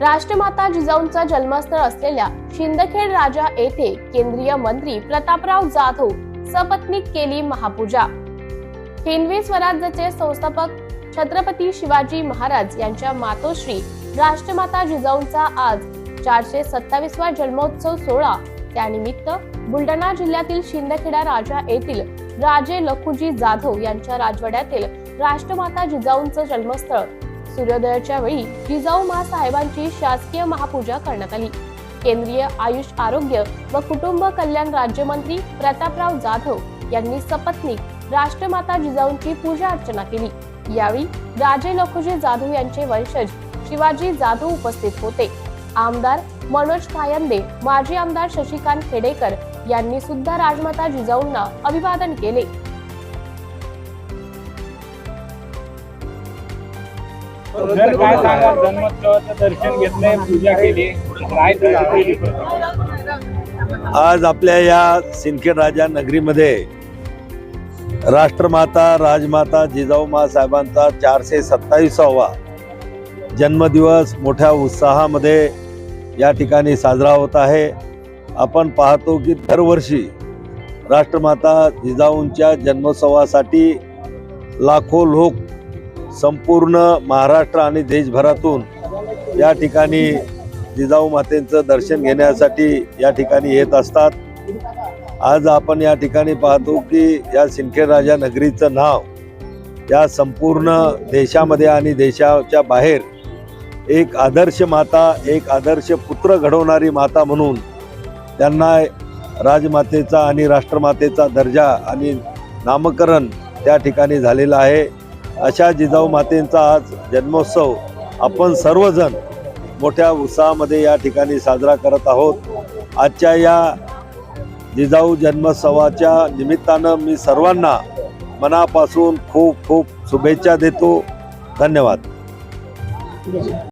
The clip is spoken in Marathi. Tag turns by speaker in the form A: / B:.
A: राष्ट्रमाता जिजाऊंचा जन्मस्थळ असलेल्या शिंदखेड राजा येथे केंद्रीय मंत्री प्रतापराव जाधव सपत्नीक केली महापूजा. हिंदवी स्वराज्याचे संस्थापक छत्रपती शिवाजी महाराज यांच्या मातोश्री राष्ट्रमाता जिजाऊंचा आज चारशे सत्तावीसवा जन्मोत्सव सोहळा. त्यानिमित्त बुलढाणा जिल्ह्यातील शिंदखेडा राजा येथील राजे लखुजी जाधव यांच्या राजवाड्यातील राष्ट्रमाता जिजाऊंचं जन्मस्थळ सूर्योदयाच्या वेळी जिजाऊ साहेबांची शासकीय महापूजा करण्यात आली. केंद्रीय आयुष आरोग्य व कुटुंब कल्याण राज्यमंत्री प्रतापराव जाधव यांनी सपत्नीक राष्ट्रमाता जिजाऊंची पूजा अर्चना केली. यावेळी राजे लखुजी जाधव यांचे वंशज शिवाजी जाधव उपस्थित होते. आमदार मनोज कायंदे माजी आमदार शशिकांत खेडेकर यांनी सुद्धा राजमाता जिजाऊंना अभिवादन केले.
B: जर काय सांगा जन्मोत्सवाचं दर्शन घेतलंय पूजा केली. काय केली
C: आज आपल्या या सिंदखेड राजा नगरीमध्ये राष्ट्रमाता राजमाता जिजाऊमा साहेबांचा चारशे सत्तावीसावा जन्मदिवस मोठ्या उत्साहामध्ये या ठिकाणी साजरा होत आहे. आपण पाहतो की दरवर्षी राष्ट्रमाता जिजाऊंच्या जन्मोत्सवासाठी लाखो लोक संपूर्ण महाराष्ट्र आणि देशभरातून या ठिकाणी जिजाऊ मातेंचं दर्शन घेण्यासाठी या ठिकाणी येत असतात. आज आपण या ठिकाणी पाहतो की या सिंदखेड राजा नगरीचं नाव या संपूर्ण देशामध्ये आणि देशाच्या बाहेर एक आदर्श माता एक आदर्श पुत्र घडवणारी माता म्हणून त्यांना राजमातेचा आणि राष्ट्रमातेचा दर्जा आणि नामकरण त्या ठिकाणी झालेलं आहे. अशा जिजाऊ मातेंचा आज जन्मोत्सव. आपण सर्वजण मोठ्या उत्साहामध्ये या ठिकाणी साजरा करत आहोत. आजच्या या जिजाऊ जन्मोत्सवाच्या निमित्तानं मी सर्वांना मनापासून खूप खूप शुभेच्छा देतो. धन्यवाद.